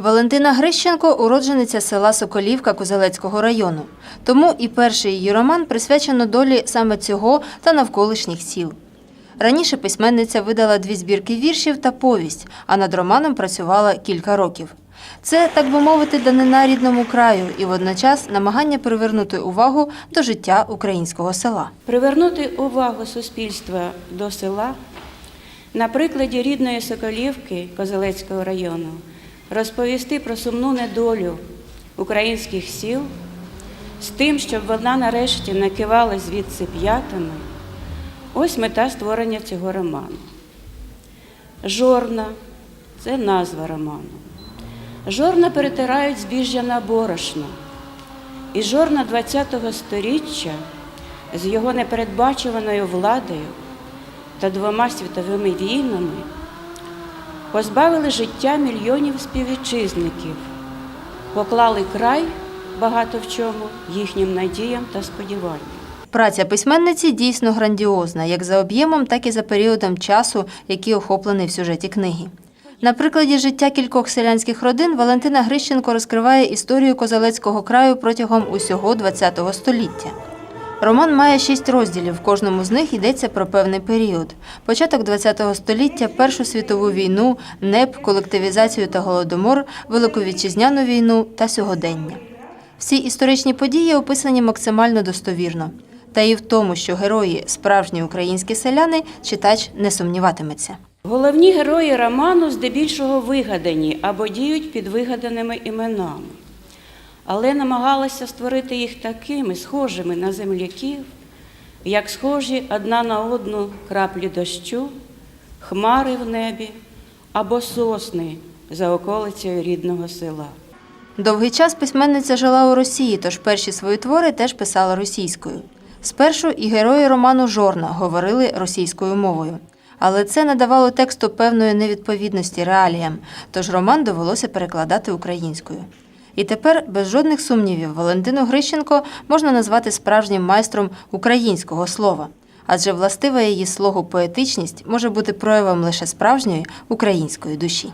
Валентина Грищенко уроджениця села Соколівка Козелецького району. Тому і перший її роман присвячено долі саме цього та навколишніх сіл. Раніше письменниця видала дві збірки віршів та повість, а над романом працювала кілька років. Це, так би мовити, данина рідному краю і водночас намагання привернути увагу до життя українського села. Привернути увагу суспільства до села на прикладі рідної Соколівки Козелецького району, розповісти про сумну недолю українських сіл з тим, щоб вона нарешті накивала звідси п'ятами. Ось мета створення цього роману. Жорна це назва роману. Жорна перетирають збіжжя на борошно. І жорна ХХ століття з його непередбачуваною владою та двома світовими війнами позбавили життя мільйонів співвітчизників, поклали край багато в чому їхнім надіям та сподіванням. Праця письменниці дійсно грандіозна, як за об'ємом, так і за періодом часу, який охоплений в сюжеті книги. На прикладі життя кількох селянських родин Валентина Грищенко розкриває історію Козелецького краю протягом усього ХХ століття. Роман має шість розділів. В кожному з них йдеться про певний період: початок ХХ століття, Першу світову війну, НЕП, колективізацію та голодомор, Велику вітчизняну війну та сьогодення. Всі історичні події описані максимально достовірно. Та і в тому, що герої справжні українські селяни, читач не сумніватиметься. Головні герої роману здебільшого вигадані або діють під вигаданими іменами, але намагалася створити їх такими схожими на земляків, як схожі одна на одну краплі дощу, хмари в небі або сосни за околицею рідного села. Довгий час письменниця жила у Росії, тож перші свої твори теж писала російською. Спершу і герої роману Жорна говорили російською мовою. Але це надавало тексту певної невідповідності реаліям, тож роман довелося перекладати українською. І тепер, без жодних сумнівів, Валентину Грищенко можна назвати справжнім майстром українського слова, адже властива її слогу поетичність може бути проявом лише справжньої української душі.